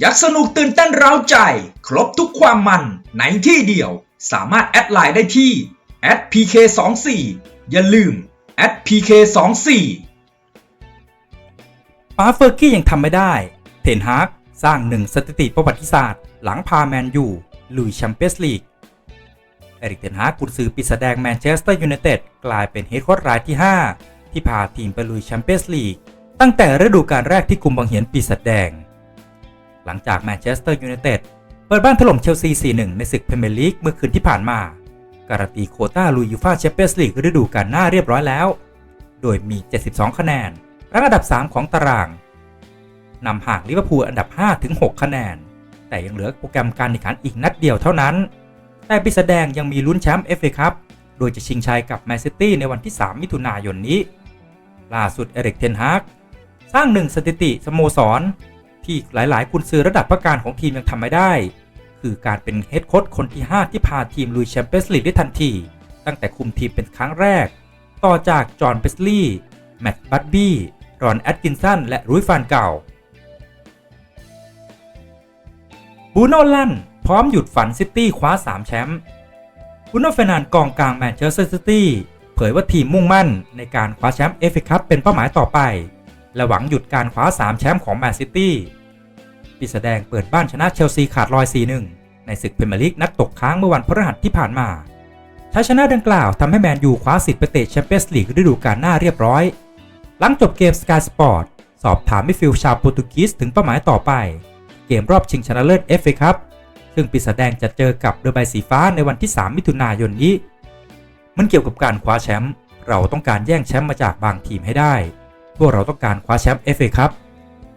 อยากสนุกตื่นเต้นเร้าใจ ครบทุกความมันในที่เดียว สามารถแอดไลน์ได้ที่ @pk24 อย่าลืม @pk24 ปาเฟอร์กี้ยังทำไม่ได้ เทนฮากสร้างหนึ่งสถิติประวัติศาสตร์ หลังพาแมนยูลุยแชมเปี้ยนส์ลีกเอริกเทนฮากกุนซือปีศาจแดงแมนเชสเตอร์ยูไนเต็ดกลายเป็นเฮดโค้ชรายที่ 5 ที่พาทีมไปลุยแชมเปี้ยนส์ลีกตั้งแต่ฤดูกาลแรกที่กุมบังเหียนปีศาจแดง หลังจากแมนเชสเตอร์ยูไนเต็ดเปิดบ้านถล่มเชลซี 4-1 ในศึกพรีเมียร์ลีกเมื่อคืนที่ผ่านมา การันตีโคต้าลุยยูฟ่าแชมเปี้ยนส์ลีกฤดูกาลหน้าเรียบร้อยแล้ว โดยมี 72 คะแนนรั้งอันดับ 3 ของตารางนำห่างลิเวอร์พูลอันดับ 5 ถึง 6 คะแนน แต่ยังเหลือโปรแกรมการแข่งขันอีกนัดเดียวเท่านั้น แต่ปีศาจแดงยังมีลุ้นแชมป์เอฟเอคัพโดยจะชิงชัยกับแมนซิตี้ในวันที่ 3 มิถุนายนนี้ ล่าสุดเอริกเทนฮากสร้างหนึ่งสถิติสโมสร ที่หลายๆ กุนซือระดับประการของทีมยังทำไม่ได้ คือการเป็นเฮดโค้ชคนที่ 5 ที่พาทีมลุยแชมเปี้ยนส์ลีกได้ทันที ตั้งแต่คุมทีมเป็นครั้งแรก ต่อจากจอห์นเบสลีย์แมตต์บัตบี้รอนแอตกินสันและรุยฟานเก่าบูโน่ลันพร้อมหยุดฝันซิตี้คว้า 3 แชมป์บูโน่เฟนันด์กองกลางแมนเชสเตอร์ซิตี้เผยว่าทีมมุ่งมั่นในการคว้าแชมป์เอฟเอคัพเป็นเป้าหมายต่อไป และหวังหยุดการคว้า 3 แชมป์ของแมนซิตี้ปีศาจแดงเปิดบ้านชนะเชลซีขาดลอย 4-1 ในศึกพรีเมียร์ลีกนัดตกค้างเมื่อวันพฤหัสที่ผ่านมาชัยชนะดังกล่าวทำให้แมนยูคว้าสิทธิ์ไปเตะแชมเปี้ยนส์ลีกฤดูกาลหน้าเรียบร้อย หลังจบเกมสกายสปอร์ตสอบถามมิฟิลชาวโปรตุเกสถึงเป้าหมายต่อไป เกมรอบชิงชนะเลิศ FA ครับซึ่งปีศาจแดงจะเจอกับเดอะใบสีฟ้าในวันที่ 3 มิถุนายนนี้ มันเกี่ยวกับการคว้าแชมป์เราต้องการแย่งแชมป์มาจากบางทีมให้ได้ พวกเราต้องการคว้าแชมป์ FA ครับ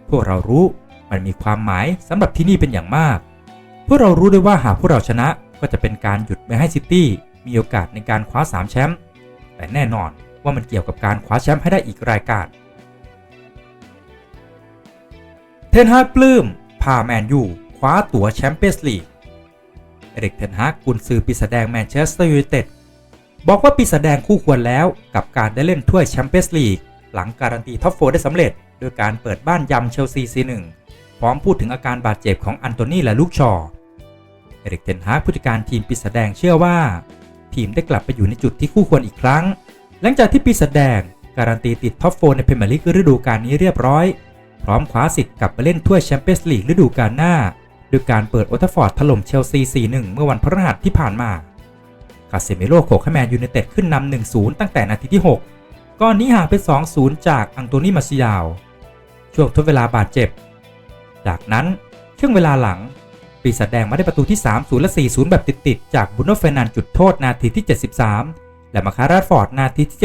พวกเรารู้มันมีความหมายสำหรับที่นี่เป็นอย่างมาก พวกเรารู้ด้วยว่าหากพวกเราชนะก็จะเป็นการหยุดไม่ให้ซิตี้มีโอกาสในการคว้า3แชมป์แต่แน่นอนว่ามันเกี่ยวกับการคว้าแชมป์ให้ได้อีกรายการ เทนฮากปลื้มพาแมนยูคว้าตั๋วแชมเปี้ยนส์ลีก เอริกเทนฮากกุนซือปีศาจแดงแมนเชสเตอร์ยูไนเต็ดบอกว่าปีศาจแดงคู่ควรแล้วกับการได้เล่นถ้วยแชมเปี้ยนส์ลีก หลังการันตีท็อปโฟได้สำเร็จ โดยการเปิดบ้านยำเชลซีซีหนึ่งพร้อมพูดถึงอาการบาดเจ็บของอันโตนีและลูกชอเอริกเทนฮากผู้จัดการทีมปีศาจแดงเชื่อว่า ทีมได้กลับไปอยู่ในจุดที่คู่ควรอีกครั้ง หลังจากที่ปีศาจแดงการันตีติดท็อปโฟในพรีเมียร์ลีกฤดูกาลนี้เรียบร้อย พร้อมคว้าสิทธิ์กลับไปเล่นถ้วยแชมเปี้ยนส์ลีกฤดูกาลหน้าโดยการเปิดโอทัฟฟอร์ดถล่มเชลซี 4-1 เมื่อวันพฤหัสที่ผ่านมา คาเซมิโร่โขกให้แมนยูไนเต็ดขึ้นนำ1-0 ตั้งแต่นาทีที่ 6 ก่อนนี้ห่างเป็น2-0 จากอังโตนีมาซิยาว ช่วงทดเวลาบาดเจ็บ จากนั้นครึ่งเวลาหลัง ปีศาจแดงมาได้ประตูที่ 3-0 และ 4-0 แบบติดๆจากบุนโนเฟนันจุดโทษนาทีที่ 73 และมาคาราฟอร์ดนาทีที่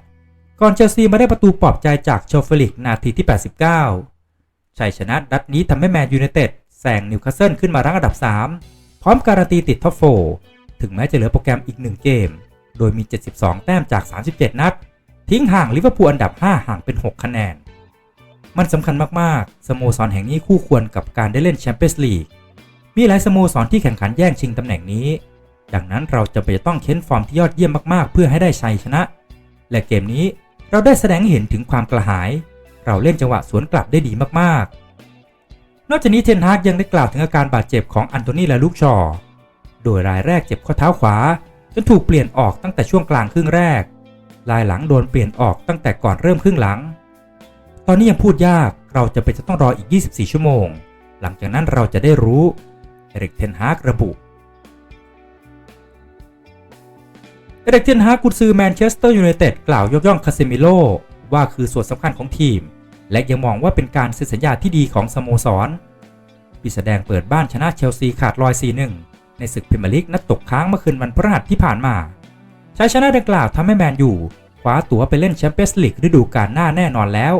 78 ก่อนเชลซีมาได้ประตูปลอบใจจากโชเฟลิกนาทีที่ 89 ชัยชนะดัดนี้ทำให้แมนยูไนเต็ดแซงนิวคาสเซิลขึ้นมารั้งอันดับ 3 พร้อมการันตีติดท็อปโฟถึงแม้จะเหลือโปรแกรมอีก 1 เกม โดยมี 72 แต้มจาก 37 นัด ทิ้งห่างลิเวอร์พูลอันดับ 5 ห่างเป็น 6 คะแนน มันสำคัญมาก ๆ สโมสรแห่งนี้คู่ควรกับการได้เล่นแชมเปี้ยนส์ลีก มีหลายสโมสรที่แข่งขันแย่งชิงตำแหน่งนี้ ดังนั้นเราจะไปต้องเค้นฟอร์มที่ยอดเยี่ยมมาก ๆ เพื่อให้ได้ชัยชนะ และเกมนี้เราได้แสดงให้เห็นถึงความกระหาย เราเล่นจังหวะสวนกลับได้ดีมาก ๆ นอกจากนี้เทนฮากยังได้กล่าวถึงอาการบาดเจ็บของอันโตนีและลูกชอ โดยรายแรกเจ็บข้อเท้าขวาจนถูกเปลี่ยนออกตั้งแต่ช่วงกลางครึ่งแรก รายหลังโดนเปลี่ยนออกตั้งแต่ก่อนเริ่มครึ่งหลัง ตอนนี้ยังพูดยากเราจะเป็นจะต้องรออีก 24 ชั่วโมง หลังจากนั้นเราจะได้รู้เอริกเทนฮากระบุเอริกเทนฮากกุนซือแมนเชสเตอร์ยูไนเต็ดกล่าวยกย่องคาเซมิโลว่าคือส่วนสำคัญของทีม และยังมองว่าเป็นการเซ็นสัญญาที่ดีของสโมสรปีศาจแดงเปิดบ้านชนะเชลซีขาดลอย 4-1 ในศึกพรีเมียร์ลีกนัดตกค้างเมื่อคืนวันพฤหัสที่ผ่านมา ชัยชนะดังกล่าวทำให้แมนยูคว้าตั๋วไปเล่นแชมเปี้ยนส์ลีกฤดูกาลหน้าแน่นอนแล้ว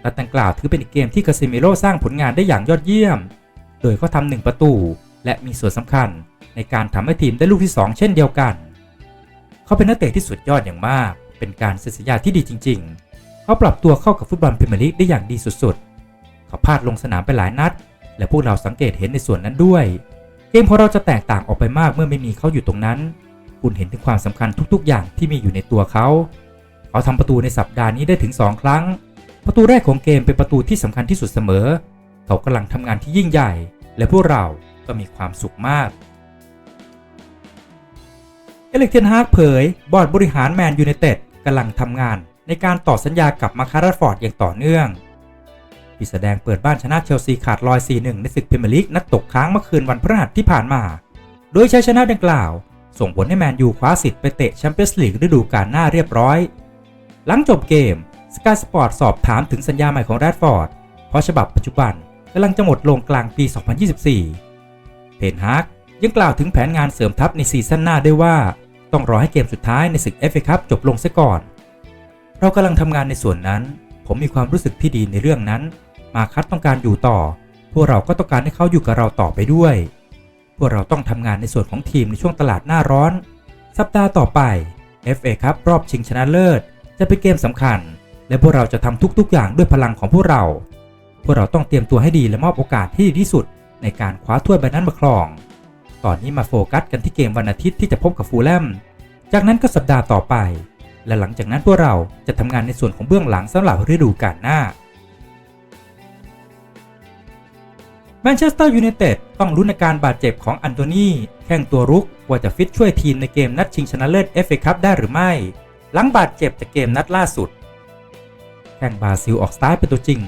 และดังกล่าวถือเป็นอีกเกมที่คาซิเมโลสร้างผลงานได้อย่างยอดเยี่ยม โดยเขาทำหนึ่งประตู และมีส่วนสำคัญในการทำให้ทีมได้ลูกที่ 2 เช่นเดียวกัน เขาเป็นนักเตะที่สุดยอดอย่างมาก เป็นการเซ็นสัญญาที่ดีจริง ๆ เขาปรับตัวเข้ากับฟุตบอลพรีเมียร์ลีกได้อย่างดีสุดๆ เขาพลาดลงสนามไปหลายนัด และพวกเราสังเกตเห็นในส่วนนั้นด้วย เกมของเราจะแตกต่างออกไปมากเมื่อไม่มีเขาอยู่ตรงนั้น คุณเห็นถึงความสำคัญทุกๆ อย่างที่มีอยู่ในตัวเขา เขาทำประตูในสัปดาห์นี้ได้ถึง 2 ครั้ง ประตูแรกของเกมเป็นประตูที่สำคัญที่สุดเสมอ เขาเขากำลังทำงานที่ยิ่งใหญ่ และพวกเราก็มีความสุขมาก เอเล็กเทนฮาร์กเผย บอร์ดบริหารแมนยูไนเต็ดกำลังทำงานในการต่อสัญญากับมาคาราฟอร์ดอย่างต่อเนื่องปีแสดงเปิดบ้านชนะเชลซีขาดลอย 4-1 ในศึกพรีเมียร์ลีกนัดตกค้างเมื่อคืนวันพฤหัสที่ผ่านมา โดยใชัยชนะดังกล่าว ส่งผลให้แมนยูคว้าสิทธิ์ไปเตะแชมเปี้ยนส์ลีกฤดูกาลหน้าเรียบร้อย หลังจบเกมสกายสปอร์ตสอบถามถึงสัญญาใหม่ของแรดฟอร์ด เพราะฉบับปัจจุบันกำลังจะหมดลงกลางปี 2024 เทนฮากยังกล่าวถึงแผนงานเสริมทัพในซีซั่นหน้าได้ว่า ต้องรอให้เกมสุดท้ายในศึก FA คัพจบลงเสียก่อน เรากำลังทำงานในส่วนนั้น ผมมีความรู้สึกที่ดีในเรื่องนั้น มาคัดต้องการอยู่ต่อ พวกเราก็ต้องการให้เขาอยู่กับเราต่อไปด้วย พวกเราต้องทำงานในส่วนของทีมในช่วงตลาดหน้าร้อน สัปดาห์ต่อไป FA ครับรอบชิงชนะเลิศ จะเป็นเกมสำคัญ และพวกเราจะทำทุกๆ อย่างด้วยพลังของพวกเรา พวกเราต้องเตรียมตัวให้ดีและมอบโอกาสที่ดีที่สุด ในการคว้าถ้วยใบนั้นมาครอง ตอนนี้มาโฟกัสกันที่เกมวันอาทิตย์ที่จะพบกับฟูลแลม จากนั้นก็สัปดาห์ต่อไป และหลังจากนั้นพวกเราจะทำงานในส่วนของเบื้องหลังสำหรับฤดูกาลหน้า แมนเชสเตอร์ยูไนเต็ดต้องลุ้นอาการบาดเจ็บของอันโตนีแข้งตัวรุกว่าจะฟิตช่วยทีมในเกมนัดชิงชนะเลิศ FA คัพได้หรือไม่ หลังบาดเจ็บจากเกมนัดล่าสุด แข้งบราซิลออกสตาร์ทเป็นตัวจริง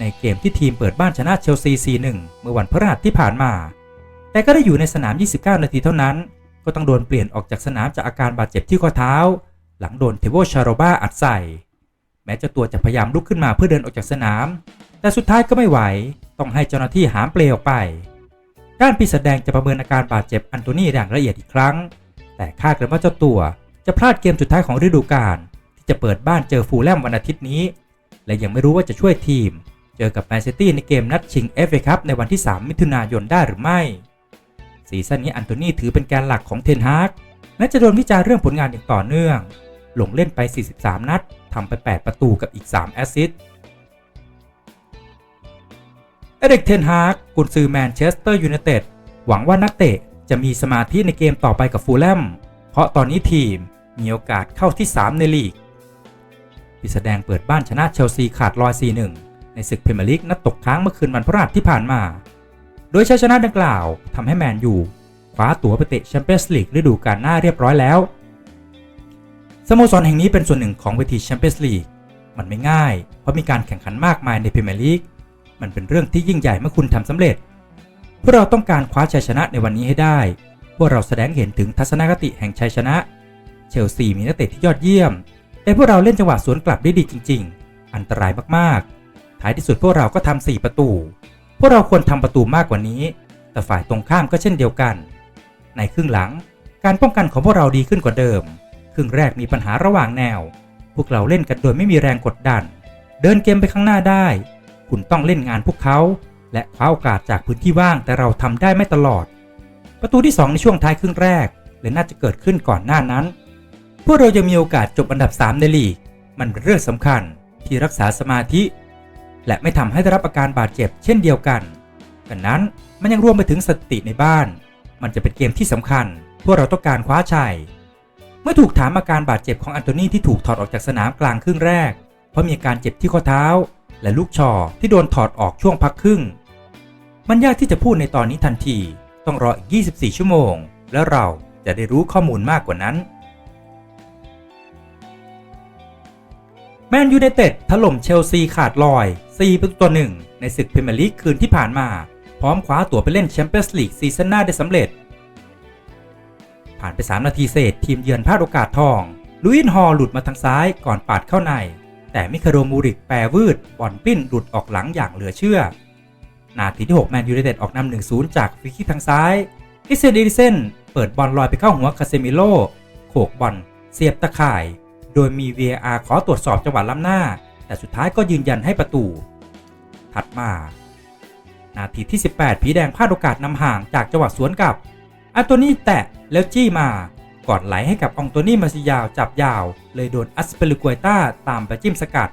ในเกมที่ทีมเปิดบ้านชนะเชลซี 4-1 เมื่อวันพฤหัสที่ผ่านมา แต่ก็ได้อยู่ในสนาม 29 นาทีเท่านั้น ก็ต้องโดนเปลี่ยนออกจากสนามจากอาการบาดเจ็บที่ข้อเท้า หลังโดนเทโวชาโรบาอัดใส่ แม้เจ้าตัวจะพยายามลุกขึ้นมาเพื่อเดินออกจากสนาม แต่สุดท้ายก็ไม่ไหว ต้องให้เจ้าหน้าที่หามเปลออกไป ด้านปีศาจแดงจะประเมินอาการบาดเจ็บอันโตนีอย่างละเอียดอีกครั้ง แต่คาดกันว่าเจ้าตัวจะพลาดเกมสุดท้ายของฤดูกาลที่จะเปิดบ้านเจอฟูลแลมวันอาทิตย์นี้ และยังไม่รู้ว่าจะช่วยทีม เจอกับแมนซิตี้ในเกมนัดชิง FA คัพในวันที่ 3 มิถุนายนได้หรือไม่ซีซั่นนี้อันโตนีถือเป็นแกนหลักของเทนฮากแม้จะโดนวิจารณ์เรื่องผลงานอย่างต่อเนื่อง ลงเล่นไป 43 นัดทำไป 8 ประตูกับอีก 3 แอสซิสต์ เอเด็กเทนฮากกุนซือแมนเชสเตอร์ยูไนเต็ดหวังว่านักเตะจะมีสมาธิในเกมต่อไปกับฟูลแลม เพราะตอนนี้ทีมมีโอกาสเข้าที่ 3 ในลีกปีแสดงเปิดบ้านชนะเชลซีขาดลอย 4-1 ในศึกพรีเมียร์ลีกนัดตกค้างเมื่อคืนวันพฤหัสที่ผ่านมา โดยชัยชนะดังกล่าวทำให้แมนยูคว้าตั๋วไปเตะแชมเปี้ยนส์ลีกฤดูกาลหน้าเรียบร้อยแล้ว สโมสรแห่งนี้เป็นส่วนหนึ่งของเวทีแชมเปี้ยนส์ลีกมันไม่ง่าย เพราะมีการแข่งขันมากมายในพรีเมียร์ลีก มันเป็นเรื่องที่ยิ่งใหญ่เมื่อคุณทำสำเร็จ พวกเราต้องการคว้าชัยชนะในวันนี้ให้ได้ พวกเราแสดงเห็นถึงทัศนคติแห่งชัยชนะ เชลซีมีนักเตะที่ยอดเยี่ยม แต่พวกเราเล่นจังหวะสวนกลับได้ดีจริง ๆ อันตรายมากๆ ท้ายที่สุดพวกเราก็ทำ4ประตู พวกเราควรทำประตูมากกว่านี้ แต่ฝ่ายตรงข้ามก็เช่นเดียวกัน ในครึ่งหลัง การป้องกันของพวกเราดีขึ้นกว่าเดิม ครึ่งแรกมีปัญหาระหว่างแนว พวกเราเล่นกันโดยไม่มีแรงกดดัน เดินเกมไปข้างหน้าได้ คุณต้องเล่นงานพวกเขา และคว้าโอกาสจากพื้นที่ว่างแต่เราทำได้ไม่ตลอด ประตูที่ 2 ในช่วงท้ายครึ่งแรกเลยน่าจะเกิดขึ้นก่อนหน้านั้น พวกเรายังมีโอกาสจบอันดับ 3 ในลีก มันเป็นเรื่องสำคัญที่รักษาสมาธิ และไม่ทำให้ได้รับอาการบาดเจ็บเช่นเดียวกันดังนั้นมันยังรวมไปถึงสติในบ้าน มันจะเป็นเกมที่สำคัญ พวกเราต้องการคว้าชัย เมื่อถูกถามอาการบาดเจ็บของอันโตนีที่ถูกถอดออกจากสนามกลางครึ่งแรก เพราะมีอาการเจ็บที่ข้อเท้า และลูกชอที่โดนถอดออกช่วงพักครึ่ง มันยากที่จะพูดในตอนนี้ทันที ต้องรออีก 24 ชั่วโมง แล้วเราจะได้รู้ข้อมูลมากกว่านั้น แมนยูไนเต็ดถล่มเชลซีขาดลอย 4 ประตูต่อหนึ่งในศึกพรีเมียร์ลีกคืนที่ผ่านมา พร้อมคว้าตั๋วไปเล่นแชมเปี้ยนส์ลีกซีซั่นหน้าได้สำเร็จ ผ่านไป 3 นาทีเศษทีมเยือนพลาดโอกาสทองลุยินฮอหลุดมาทางซ้ายก่อนปาดเข้าใน แต่มิคาโรมูริกแปรวืดบอลปิ้นหลุดออกหลังอย่างเหลือเชื่อ นาทีที่ 6 แมนยูไนเต็ดออกนำ1-0 จากฟรีคิกทางซ้ายอิเซนเดริเซนเปิดบอลลอยไปเข้าหัวคาเซมิโลโขกบอลเสียบตะข่าย โดยมี VAR ขอตรวจสอบจังหวะล้ำหน้า แต่สุดท้ายก็ยืนยันให้ประตู ถัดมา นาทีที่ 18 ผีแดงพลาดโอกาสนำห่างจากจังหวะสวนกลับอันโตนี่แตะแล้วจี้มา ก่อนไหลให้กับองโตนี่มาซิยาวจับยาว เลยโดนอัสเปริกวยต้าตามไปจิ้มสกัด